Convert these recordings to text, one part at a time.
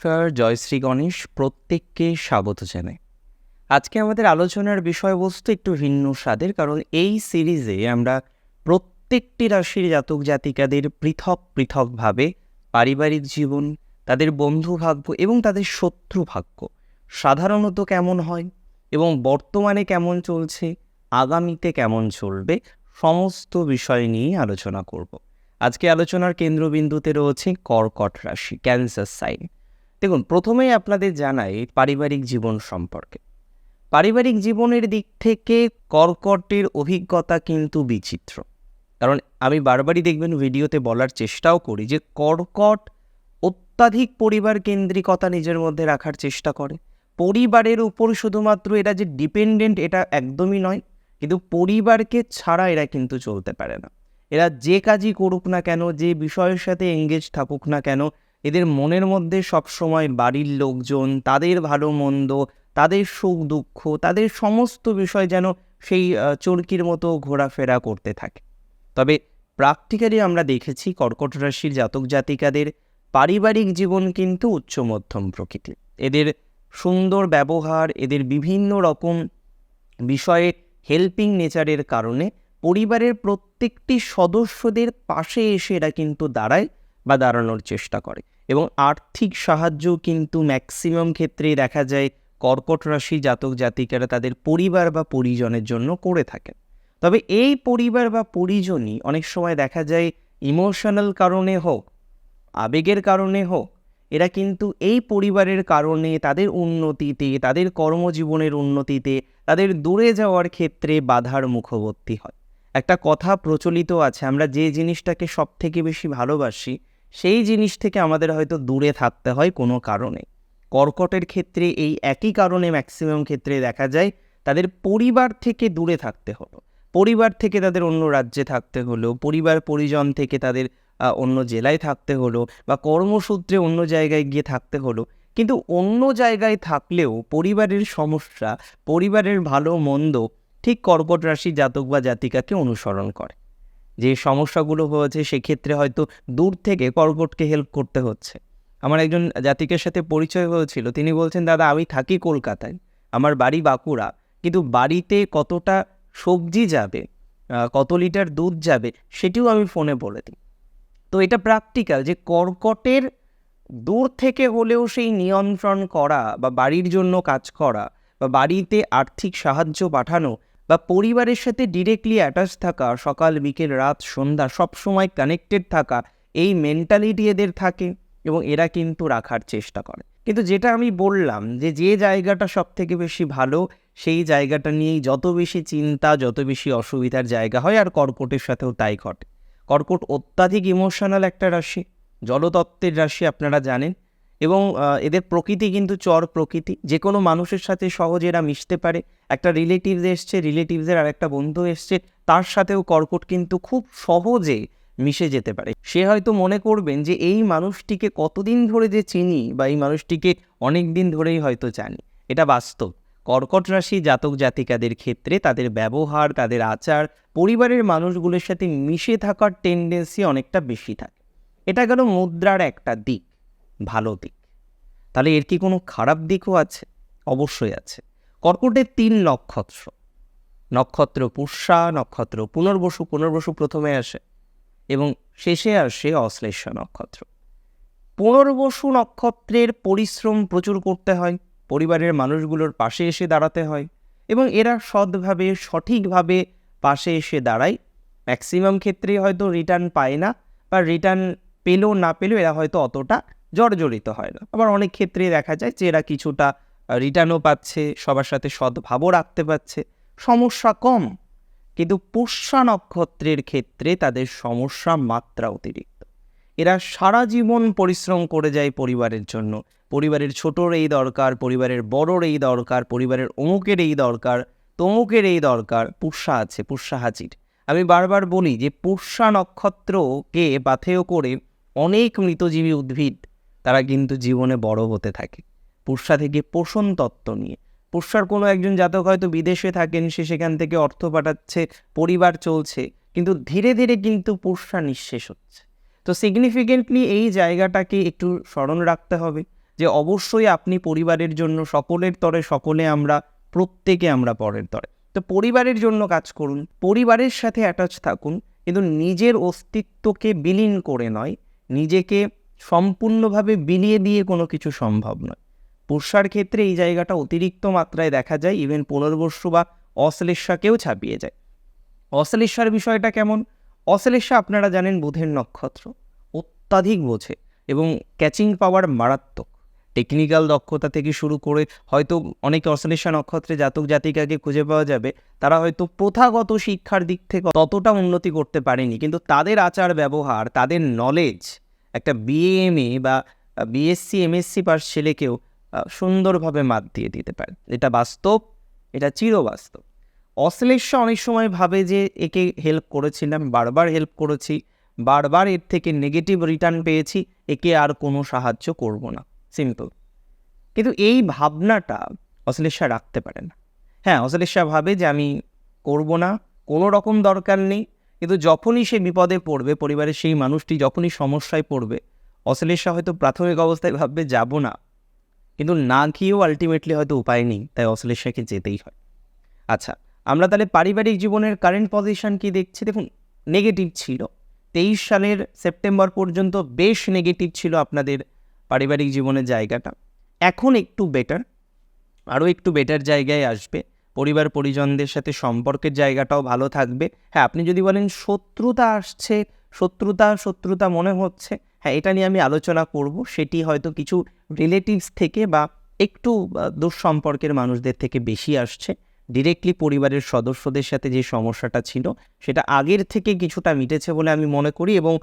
নমস্কার জয়শ্রী গণেশ। প্রত্যেককে স্বাগত জানাই। আজকে আমাদের আলোচনার বিষয়বস্তু একটু ভিন্ন স্বাদের, কারণ এই সিরিজে আমরা প্রত্যেকটি রাশির জাতক জাতিকাদের পৃথক পৃথকভাবে পারিবারিক জীবন, তাদের বন্ধু ভাগ্য এবং তাদের শত্রু ভাগ্য সাধারণত কেমন হয় এবং বর্তমানে কেমন চলছে, আগামীতে কেমন চলবে, সমস্ত বিষয় নিয়ে আলোচনা করব। আজকে আলোচনার কেন্দ্রবিন্দুতে রয়েছে কর্কট রাশি, ক্যান্সার সাইন। দেখুন, প্রথমেই আপনাদের জানাই পারিবারিক জীবন সম্পর্কে। পারিবারিক জীবনের দিক থেকে কর্কটের অভিজ্ঞতা কিন্তু বিচিত্র। কারণ আমি বারবারই দেখবেন ভিডিওতে বলার চেষ্টাও করি যে কর্কট অত্যাধিক পরিবার কেন্দ্রিকতা নিজের মধ্যে রাখার চেষ্টা করে। পরিবারের উপর শুধুমাত্র এরা যে ডিপেন্ডেন্ট এটা একদমই নয়, কিন্তু পরিবারকে ছাড়া এরা কিন্তু চলতে পারে না। এরা যে কাজই করুক না কেন, যে বিষয়ের সাথে এঙ্গেজ থাকুক না কেন এদের মনের মধ্যে সবসময় বাড়ির লোকজন, তাদের ভালো মন্দ, তাদের সুখ দুঃখ, তাদের সমস্ত বিষয় যেন সেই চরকির মতো ঘোরাফেরা করতে থাকে। তবে প্র্যাকটিক্যালি আমরা দেখেছি কর্কট রাশির জাতক জাতিকাদের পারিবারিক জীবন কিন্তু উচ্চ মধ্যম প্রকৃতির। এদের সুন্দর ব্যবহার, এদের বিভিন্ন রকম বিষয়ে হেল্পিং নেচারের কারণে পরিবারের প্রত্যেকটি সদস্যদের পাশে এসে এরা কিন্তু দাঁড়ায়। বা দাঁড়ানোর চেষ্টা করে। এবং আর্থিক সাহায্য কিন্তু ম্যাক্সিমাম ক্ষেত্রে দেখা যায় কর্কট রাশি জাতক জাতিকারা তাদের পরিবার বা পরিজনের জন্য করে থাকেন। তবে এই পরিবার বা পরিজনই অনেক সময় দেখা যায় ইমোশনাল কারণে হোক, আবেগের কারণে হোক, এরা কিন্তু এই পরিবারের কারণে তাদের উন্নতিতে, তাদের কর্মজীবনের উন্নতিতে, তাদের দূরে যাওয়ার ক্ষেত্রে বাধার মুখবর্তী হয়। একটা কথা প্রচলিত আছে, আমরা যে জিনিসটাকে সব থেকে বেশি ভালোবাসি সেই জিনিস থেকে আমাদের হয়তো দূরে থাকতে হয় কোনো কারণে। কর্কটের ক্ষেত্রে এই একই কারণে ম্যাক্সিমাম ক্ষেত্রে দেখা যায়, তাদের পরিবার থেকে দূরে থাকতে হলো। পরিবার থেকে তাদের অন্য রাজ্যে থাকতে হলো, পরিবার পরিজন থেকে তাদের অন্য জেলায় থাকতে হলো বা কর্মসূত্রে অন্য জায়গায় গিয়ে থাকতে হলো। কিন্তু অন্য জায়গায় থাকলেও পরিবারের সমস্যা, পরিবারের ভালো মন্দ ঠিক কর্কট রাশি জাতক বা জাতিকাকে অনুসরণ করে। যে সমস্যাগুলো হয়েছে, সেক্ষেত্রে হয়তো দূর থেকে কর্কটকে হেল্প করতে হচ্ছে। আমার একজন জাতিকের সাথে পরিচয় হয়েছিল, তিনি বলছেন, দাদা, আমি থাকি কলকাতায়, আমার বাড়ি বাঁকুড়া, কিন্তু বাড়িতে কতটা সবজি যাবে কত লিটার দুধ যাবে, সেটিও আমি ফোনে বলে দিই। তো এটা প্র্যাকটিক্যাল যে কর্কটের দূর থেকে হলেও সেই নিয়ন্ত্রণ করা বা বাড়ির জন্য কাজ করা বা বাড়িতে আর্থিক সাহায্য পাঠানো বা পরিবারের সাথে ডিরেক্টলি অ্যাটাচ থাকা, সকাল, বিকেল, রাত, সন্ধ্যা, সব সময় কানেক্টেড থাকা, এই মেন্টালিটি এদের থাকে এবং এরা কিন্তু রাখার চেষ্টা করে। কিন্তু যেটা আমি বললাম যে যে জায়গাটা সব থেকে বেশি ভালো, সেই জায়গাটা নিয়েই যত বেশি চিন্তা, যত বেশি অসুবিধার জায়গা হয়, আর কর্কটের সাথেও তাই ঘটে। কর্কট অত্যাধিক ইমোশনাল একটা রাশি, জলতত্ত্বের রাশি আপনারা জানেন। এবং এদের প্রকৃতি কিন্তু চর প্রকৃতি। যে কোনো মানুষের সাথে সহজে এরা মিশতে পারে। একটা রিলেটিভস এসছে রিলেটিভসের আর একটা বন্ধু এসছে, তার সাথেও কর্কট কিন্তু খুব সহজে মিশে যেতে পারে। সে হয়তো মনে করবেন যে, এই মানুষটিকে কতদিন ধরে যে চিনি বা এই মানুষটিকে অনেক দিন ধরেই হয়তো জানি। এটা বাস্তব। কর্কট রাশি জাতক জাতিকাদের ক্ষেত্রে তাদের ব্যবহার, তাদের আচার, পরিবারের মানুষগুলোর সাথে মিশে থাকার টেন্ডেন্সি অনেকটা বেশি থাকে। এটা গেল মুদ্রার একটা দিক। ভালো দিক। তাহলে এর কি কোনো খারাপ দিকও আছে? অবশ্যই আছে। কর্কটের তিন নক্ষত্র। নক্ষত্র পুষ্যা, নক্ষত্র পুনর্বসু পুনর্বসু প্রথমে আসে এবং শেষে আসে অশ্লেষা নক্ষত্র। পুনর্বসু নক্ষত্রের পরিশ্রম প্রচুর করতে হয়, পরিবারের মানুষগুলোর পাশে এসে দাঁড়াতে হয় এবং এরা সৎভাবে, সঠিকভাবে পাশে এসে দাঁড়ায়। ম্যাক্সিমাম ক্ষেত্রে হয়তো রিটার্ন পায় না বা রিটার্ন পেলেও না পেলেও এরা হয়তো অতটা জর্জরিত হয় না। আবার অনেক ক্ষেত্রে দেখা যায় যে এরা কিছুটা রিটার্নও পাচ্ছে, সবার সাথে সদ্ভাবও রাখতে পারছে। সমস্যা কম, কিন্তু পুষ্যা নক্ষত্রের ক্ষেত্রে তাদের সমস্যা মাত্রা অতিরিক্ত। এরা সারা জীবন পরিশ্রম করে যায় পরিবারের জন্য। পরিবারের ছোটর এই দরকার, পরিবারের বড়র এই দরকার, পরিবারের অমুকের এই দরকার, তমুকের এই দরকার, পুষ্যা আছে, পুষ্যা হাজির। আমি বারবার বলি যে পুষ্যা নক্ষত্রকে পাথেয় করে অনেক মৃতজীবী উদ্ভিদ তারা কিন্তু জীবনে বড় হতে থাকে। পুষ্যা থেকে পোষণ তত্ত্ব নিয়ে। পুষ্যার কোনো একজন জাতক হয়তো বিদেশে থাকেন, সে সেখান থেকে অর্থ পাঠাচ্ছে, পরিবার চলছে, কিন্তু ধীরে ধীরে কিন্তু পুষ্যা নিঃশেষ হচ্ছে। তো সিগনিফিকেন্টলি এই জায়গাটাকে একটু স্মরণ রাখতে হবে যে অবশ্যই আপনি পরিবারের জন্য সকলের তরে সকলে আমরা, প্রত্যেকে আমরা পরের তরে। তো পরিবারের জন্য কাজ করুন, পরিবারের সাথে অ্যাটাচ থাকুন, কিন্তু নিজের অস্তিত্বকে বিলীন করে নয়, নিজেকে সম্পূর্ণভাবে বিলিয়ে দিয়ে কোনো কিছু সম্ভব নয়। পুষ্যার ক্ষেত্রে এই জায়গাটা অতিরিক্ত মাত্রায় দেখা যায় ইভেন পুনর্বসু বা অশ্লেষাকেও ছাপিয়ে যায়। অশ্লেষার বিষয়টা কেমন? অশ্লেষা আপনারা জানেন বুধের নক্ষত্র, অত্যাধিক বোঝে এবং ক্যাচিং পাওয়ার মারাত্মক। টেকনিক্যাল দক্ষতা থেকে শুরু করে হয়তো অনেক অশ্লেষা নক্ষত্রে জাতক জাতিকাকে খুঁজে পাওয়া যাবে, তারা হয়তো প্রথাগত শিক্ষার দিক থেকে ততটা উন্নতি করতে পারেনি, কিন্তু তাদের আচার ব্যবহার তাদের নলেজ একটা বিএমএ বা বিএসসি এমএসসি পাস ছেলেকেও সুন্দরভাবে মাত দিয়ে দিতে পারে। এটা বাস্তব, এটা চিরবাস্তব। অশ্লেষা অনেক সময় ভাবে যে, একে হেল্প করেছিলাম বারবার হেল্প করেছি, বারবার এর থেকে নেগেটিভ রিটার্ন পেয়েছি, একে আর কোনো সাহায্য করব না। সিম্পল কিন্তু এই ভাবনাটা অশ্লেষা রাখতে পারে না। হ্যাঁ অশ্লেষা ভাবে যে, আমি করব না, কোনো রকম দরকার নেই কিন্তু যখনই সে বিপদে পড়বে, পরিবারের সেই মানুষটি যখনই সমস্যায় পড়বে অশ্লেষা হয়তো প্রাথমিক অবস্থায় ভাববে, যাব না। কিন্তু না গিয়েও আলটিমেটলি হয়তো উপায় নেই, তাই অশ্লেষাকে যেতেই হয়। আচ্ছা আমরা তাহলে পারিবারিক জীবনের কারেন্ট পজিশন কি দেখছি? দেখুন নেগেটিভ ছিল। তেইশ সালের সেপ্টেম্বর পর্যন্ত বেশ নেগেটিভ ছিল আপনাদের পারিবারিক জীবনের জায়গাটা। এখন একটু বেটার আরও একটু বেটার জায়গায় আসবে। পরিবার, পরিজনদের সাথে সম্পর্কের জায়গাটাও ভালো থাকবে। হ্যাঁ আপনি যদি বলেন শত্রুতা আসছে, শত্রুতা শত্রুতা মনে হচ্ছে হ্যাঁ এটা নিয়ে আমি আলোচনা করব। সেটি হয়তো কিছু রিলেটিভস থেকে বা একটু দুঃসম্পর্কের মানুষদের থেকে বেশি আসছে। ডিরেক্টলি পরিবারের সদস্যদের সাথে যে সমস্যাটা ছিল, সেটা আগের থেকে কিছুটা মিটেছে বলে আমি মনে করি এবং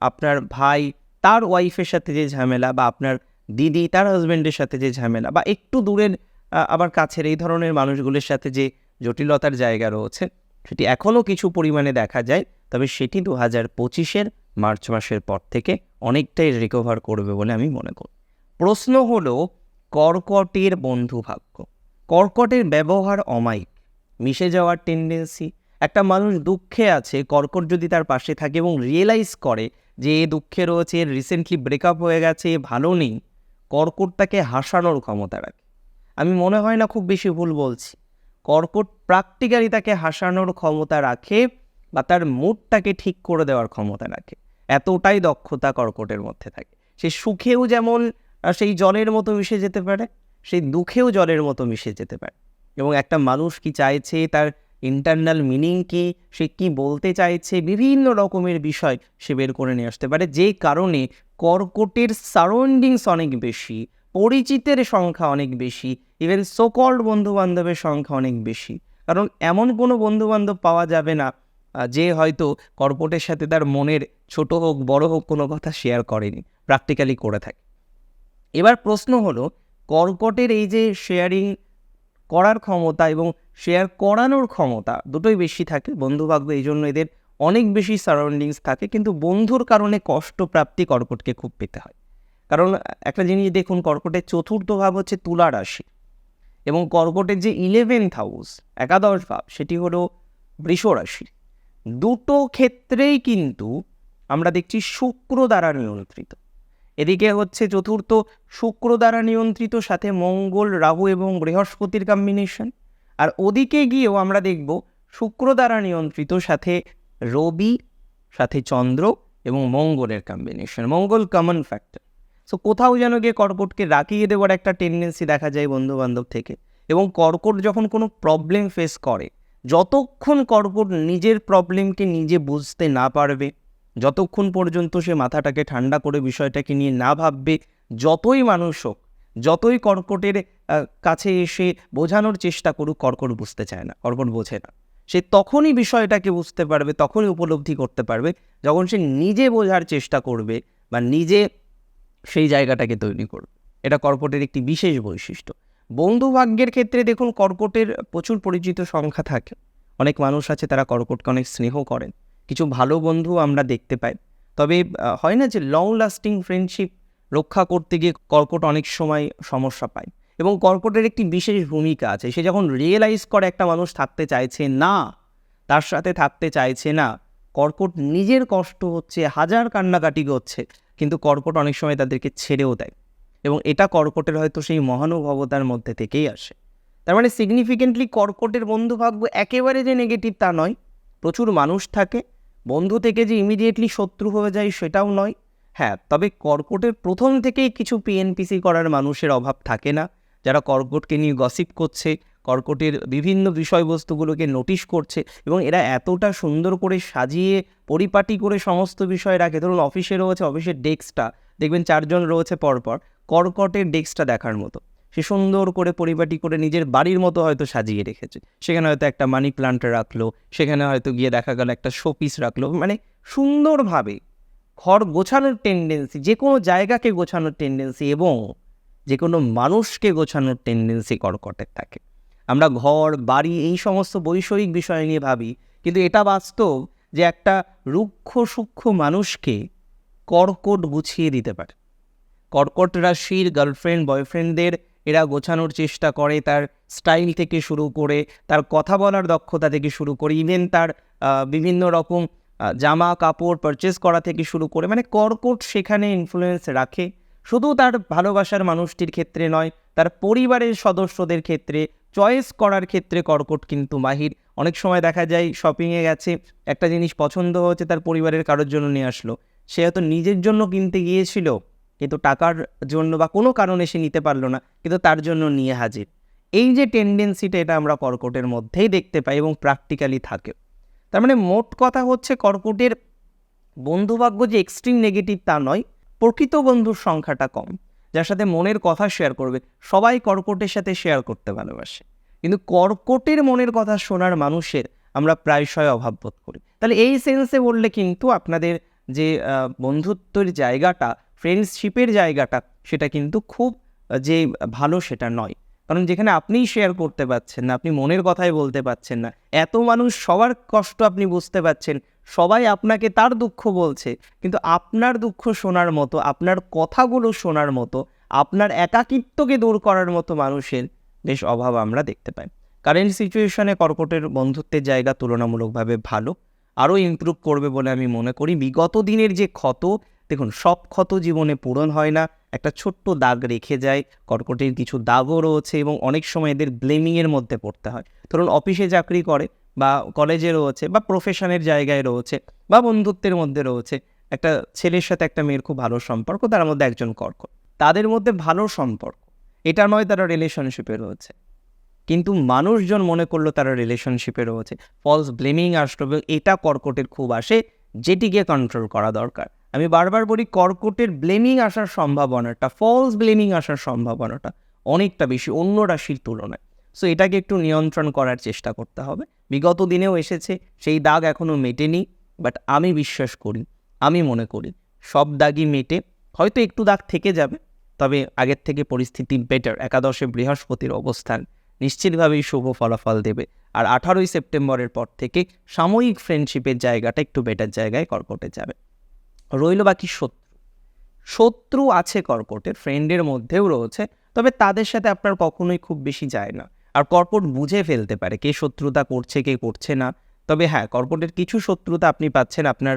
আপনার ভাই, তার ওয়াইফের সাথে যে ঝামেলা বা আপনার দিদি, তার হাজব্যান্ডের সাথে যে ঝামেলা বা একটু দূরের আবার কাছের এই ধরনের মানুষগুলোর সাথে যে জটিলতার জায়গা রয়েছে, সেটি এখনও কিছু পরিমাণে দেখা যায়, তবে সেটি দু হাজার পঁচিশের মার্চ মাসের পর থেকে অনেকটাই রিকভার করবে বলে আমি মনে করি। প্রশ্ন হলো, কর্কটের বন্ধু ভাগ্য কর্কটের ব্যবহার অমায়িক, মিশে যাওয়ার টেন্ডেন্সি একটা মানুষ দুঃখে আছে, কর্কট যদি তার পাশে থাকে এবং রিয়েলাইজ করে যে এ দুঃখে রয়েছে রিসেন্টলি ব্রেকআপ হয়ে গেছে ভালো নেই কর্কট তাকে হাসানোর ক্ষমতা রাখে। আমি মনে হয় না খুব বেশি ভুল বলছি। কর্কট প্র্যাকটিক্যালি তাকে হাসানোর ক্ষমতা রাখে বা তার মুডটাকে ঠিক করে দেওয়ার ক্ষমতা রাখে। এতটাই দক্ষতা কর্কটের মধ্যে থাকে। সে সুখেও যেমন সেই জলের মতো মিশে যেতে পারে সেই দুঃখেও জলের মতো মিশে যেতে পারে। এবং একটা মানুষ কি চাইছে, তার ইন্টারনাল মিনিং কি, সে কি বলতে চাইছে, বিভিন্ন রকমের বিষয় সে বের করে নিয়ে আসতে পারে। যে কারণে কর্কটের সারাউন্ডিংস অনেক বেশি পরিচিতের সংখ্যা অনেক বেশি ইভেন সোকল্ড বন্ধু বান্ধবের সংখ্যা অনেক বেশি। কারণ এমন কোনো বন্ধু বান্ধব পাওয়া যাবে না যে হয়তো কর্পোরেটের সাথে তার মনের ছোট হোক, বড় হোক কোনো কথা শেয়ার করেনি প্র্যাকটিক্যালি করে থাকে। এবার প্রশ্ন হলো কর্কটের এই যে শেয়ারিং করার ক্ষমতা এবং শেয়ার করানোর ক্ষমতা দুটোই বেশি থাকে বন্ধুভাগ্য এই জন্য এদের অনেক বেশি সারাউন্ডিংস থাকে, কিন্তু বন্ধুর কারণে কষ্টপ্রাপ্তি কর্কটকে খুব পেতে হয়। কারণ একটা জিনিস দেখুন, কর্কটের চতুর্থ ভাব হচ্ছে তুলা রাশি এবং কর্কটের যে ইলেভেন্থ হাউস একাদশ ভাব, সেটি হলো বৃষ রাশি। দুটো ক্ষেত্রেই কিন্তু আমরা দেখছি শুক্র দ্বারা নিয়ন্ত্রিত। এদিকে হচ্ছে চতুর্থ, শুক্র দ্বারা নিয়ন্ত্রিত, সাথে মঙ্গল, রাহু এবং বৃহস্পতির কম্বিনেশন আর ওদিকে গিয়েও আমরা দেখব শুক্র দ্বারা নিয়ন্ত্রিত, সাথে রবি, সাথে চন্দ্র এবং মঙ্গলের কম্বিনেশন মঙ্গল কমন ফ্যাক্টর সো কোথাও যেন গিয়ে কর্কটকে রাখিয়ে দেওয়ার একটা টেন্ডেন্সি দেখা যায় বন্ধু বান্ধব থেকে। এবং কর্কট যখন কোনো প্রবলেম ফেস করে, যতক্ষণ কর্কট নিজের প্রবলেমকে নিজে বুঝতে না পারবে, যতক্ষণ পর্যন্ত সে মাথাটাকে ঠান্ডা করে বিষয়টাকে নিয়ে না ভাববে, যতই মানুষ হোক, যতই কর্কটের কাছে এসে বোঝানোর চেষ্টা করুক, কর্কট বুঝতে চায় না, কর্কট বোঝে না। সে তখনই বিষয়টাকে বুঝতে পারবে, তখনই উপলব্ধি করতে পারবে। যখন সে নিজে বোঝার চেষ্টা করবে বা নিজে সেই জায়গাটাকে তৈরি করবে এটা কর্কটের একটি বিশেষ বৈশিষ্ট্য। বন্ধু ভাগ্যের ক্ষেত্রে দেখুন, কর্কটের প্রচুর পরিচিত সংখ্যা থাকে। অনেক মানুষ আছে, তারা কর্কটকে অনেক স্নেহ করেন। কিছু ভালো বন্ধু আমরা দেখতে পাই। তবে হয় না যে লং লাস্টিং ফ্রেন্ডশিপ রক্ষা করতে গিয়ে কর্কট অনেক সময় সমস্যা পায়। এবং কর্কটের একটি বিশেষ ভূমিকা আছে, সে যখন রিয়েলাইজ করে একটা মানুষ থাকতে চাইছে না, তার সাথে থাকতে চাইছে না, কর্কট নিজের কষ্ট হচ্ছে, হাজার কান্নাকাটি হচ্ছে কিন্তু কর্কট অনেক সময় তাদেরকে ছেড়েও দেয়। এবং এটা কর্কটের হয়তো সেই মহানুভবতার মধ্যে থেকেই আসে। তার মানে সিগনিফিকেন্টলি কর্কটের বন্ধুভাগ্য একেবারে যে নেগেটিভ তা নয়, প্রচুর মানুষ থাকে, বন্ধু থেকে যে ইমিডিয়েটলি শত্রু হয়ে যায় সেটাও নয়। হ্যাঁ তবে কর্কটের প্রথম থেকেই কিছু পিএনপিসি করার মানুষের অভাব থাকে না, যারা কর্কটকে নিয়ে গসিপ করছে কর্কটের বিভিন্ন বিষয়বস্তুগুলোকে নোটিশ করছে এবং এরা এতটা সুন্দর করে সাজিয়ে পরিপাটি করে সমস্ত বিষয় রাখে। ধরুন অফিসে রয়েছে অফিসের ডেস্কটা, দেখবেন চারজন রয়েছে পরপর, কর্কটের ডেস্কটা দেখার মতো। সে সুন্দর করে পরিপাটি করে নিজের বাড়ির মতো হয়তো সাজিয়ে রেখেছে। সেখানে হয়তো একটা মানি প্লান্ট রাখল, সেখানে হয়তো গিয়ে দেখা গেল একটা শোপিস রাখল। মানে সুন্দরভাবে ঘর গোছানোর টেন্ডেন্সি যে কোনো জায়গাকে গোছানোর টেন্ডেন্সি এবং যে কোনো মানুষকে গোছানোর টেন্ডেন্সি কর্কটের থাকে। আমরা ঘর, বাড়ি এই সমস্ত বৈষয়িক বিষয় নিয়ে ভাবি। কিন্তু এটা বাস্তব যে একটা রুক্ষ সূক্ষ্ম মানুষকে কর্কট গুছিয়ে দিতে পারে। কর্কট রাশির গার্লফ্রেন্ড বয়ফ্রেন্ডদের এরা গোছানোর চেষ্টা করে, তার স্টাইল থেকে শুরু করে, তার কথা বলার দক্ষতা থেকে শুরু করে ইভেন তার বিভিন্ন রকম জামা কাপড় পারচেস করা থেকে শুরু করে মানে কর্কট সেখানে ইনফ্লুয়েন্স রাখে। শুধু তার ভালোবাসার মানুষটির ক্ষেত্রে নয়, তার পরিবারের সদস্যদের ক্ষেত্রে চয়েস করার ক্ষেত্রে কর্কট কিন্তু মাহির অনেক সময় দেখা যায় শপিংয়ে গেছে, একটা জিনিস পছন্দ হয়েছে তার পরিবারের কারোর জন্য নিয়ে আসলো। সে হয়তো নিজের জন্য কিনতে গিয়েছিল, কিন্তু টাকার জন্য বা কোনো কারণে সে নিতে পারল না, কিন্তু তার জন্য নিয়ে হাজির। এই যে টেন্ডেন্সিটা এটা আমরা কর্কটের মধ্যেই দেখতে পাই এবং প্র্যাকটিক্যালি থাকে। তার মানে মোট কথা হচ্ছে কর্কটের বন্ধুভাগ্য যে এক্সট্রিম নেগেটিভ তা নয়, প্রকৃত বন্ধুর সংখ্যাটা কম। যার সাথে মনের কথা শেয়ার করবে। সবাই কর্কটের সাথে শেয়ার করতে ভালোবাসে। কিন্তু কর্কটের মনের কথা শোনার মানুষের আমরা প্রায়শই অভাব বোধ করি। তাহলে এই সেন্সে বললে কিন্তু আপনাদের যে বন্ধুত্বের জায়গাটা ফ্রেন্ডশিপের জায়গাটা, সেটা কিন্তু খুব যে, ভালো সেটা নয়। কারণ যেখানে আপনিই শেয়ার করতে পারছেন না, আপনি মনের কথাই বলতে পারছেন না। এত মানুষ সবার কষ্ট আপনি বুঝতে পারছেন, সবাই আপনাকে তার দুঃখ বলছে, কিন্তু আপনার দুঃখ শোনার মতো, আপনার কথাগুলো শোনার মতো, আপনার একাকিত্বকে দূর করার মতো মানুষের বেশ অভাব আমরা দেখতে পাই। কারেন্ট সিচুয়েশনে কর্কটের বন্ধুত্বের জায়গা তুলনামূলকভাবে ভালো, আরও ইমপ্রুভ করবে বলে আমি মনে করি। বিগত দিনের যে ক্ষত, দেখুন, সব ক্ষত জীবনে পূরণ হয় না। একটা ছোট্ট দাগ রেখে যায়, কর্কটের কিছু দাগও রয়েছে এবং অনেক সময় এদের ব্লেমিংয়ের মধ্যে পড়তে হয়। ধরুন, অফিসে চাকরি করে বা কলেজে রয়েছে বা প্রফেশনের জায়গায় রয়েছে বা বন্ধুত্বের মধ্যে রয়েছে, একটা ছেলের সাথে একটা মেয়ের খুব ভালো সম্পর্ক, তার মধ্যে একজন কর্কট তাদের মধ্যে ভালো সম্পর্ক, এটা নয় তারা রিলেশনশিপে রয়েছে। কিন্তু মানুষজন মনে করল তারা রিলেশনশিপে রয়েছে। ফলস ব্লেমিং আসবে এটা কর্কটের খুব আসে, যেটিকে কন্ট্রোল করা দরকার। আমি বারবার বলি, কর্কটের ব্লেমিং আসার সম্ভাবনাটা ফলস ব্লেমিং আসার সম্ভাবনাটা অনেকটা বেশি অন্য রাশির তুলনায়। সো এটাকে একটু নিয়ন্ত্রণ করার চেষ্টা করতে হবে। বিগত দিনেও এসেছে, সেই দাগ এখনও মেটেনি বাট আমি বিশ্বাস করি, আমি মনে করি, সব দাগই মেটে, হয়তো একটু দাগ থেকে যাবে, তবে আগের থেকে পরিস্থিতি বেটার একাদশে বৃহস্পতির অবস্থান নিশ্চিতভাবেই শুভ ফলাফল দেবে। আর আঠারোই সেপ্টেম্বরের পর থেকে সাময়িক ফ্রেন্ডশিপের জায়গাটা একটু বেটার জায়গায় কর্কটে যাবে। রইল বাকি শত্রু। শত্রু আছে কর্কটের ফ্রেন্ডের মধ্যেও রয়েছে, তবে তাদের সাথে আপনার কখনোই খুব বেশি যায় না। আর কর্কট বুঝে ফেলতে পারে কে শত্রুতা করছে, কে করছে না। তবে হ্যাঁ কর্কটের কিছু শত্রুতা আপনি পাচ্ছেন আপনার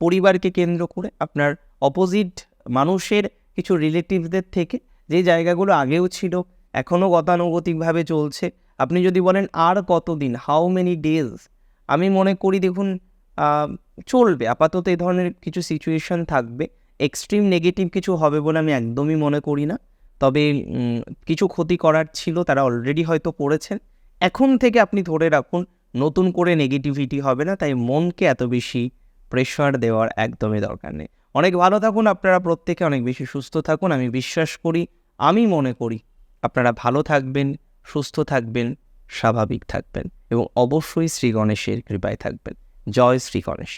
পরিবারকে কেন্দ্র করে, আপনার অপোজিট মানুষের কিছু রিলেটিভদের থেকে। যে জায়গাগুলো আগেও ছিল, এখনও গতানুগতিকভাবে চলছে। আপনি যদি বলেন আর কতদিন হাউ মেনি ডেজ আমি মনে করি দেখুন চলবে। আপাতত এই ধরনের কিছু সিচুয়েশন থাকবে। এক্সট্রিম নেগেটিভ কিছু হবে বলে আমি একদমই মনে করি না। তবে কিছু ক্ষতি করার ছিল, তারা অলরেডি হয়তো করেছেন। এখন থেকে আপনি ধরে রাখুন, নতুন করে নেগেটিভিটি হবে না, তাই মনকে এত বেশি প্রেশার দেওয়ার একদমই দরকার নেই। অনেক ভালো থাকুন, আপনারা প্রত্যেকে অনেক বেশি সুস্থ থাকুন, আমি বিশ্বাস করি, আমি মনে করি, আপনারা ভালো থাকবেন, সুস্থ থাকবেন, স্বাভাবিক থাকবেন এবং অবশ্যই শ্রী গণেশের কৃপায় থাকবেন। জয় শ্রী গণেশ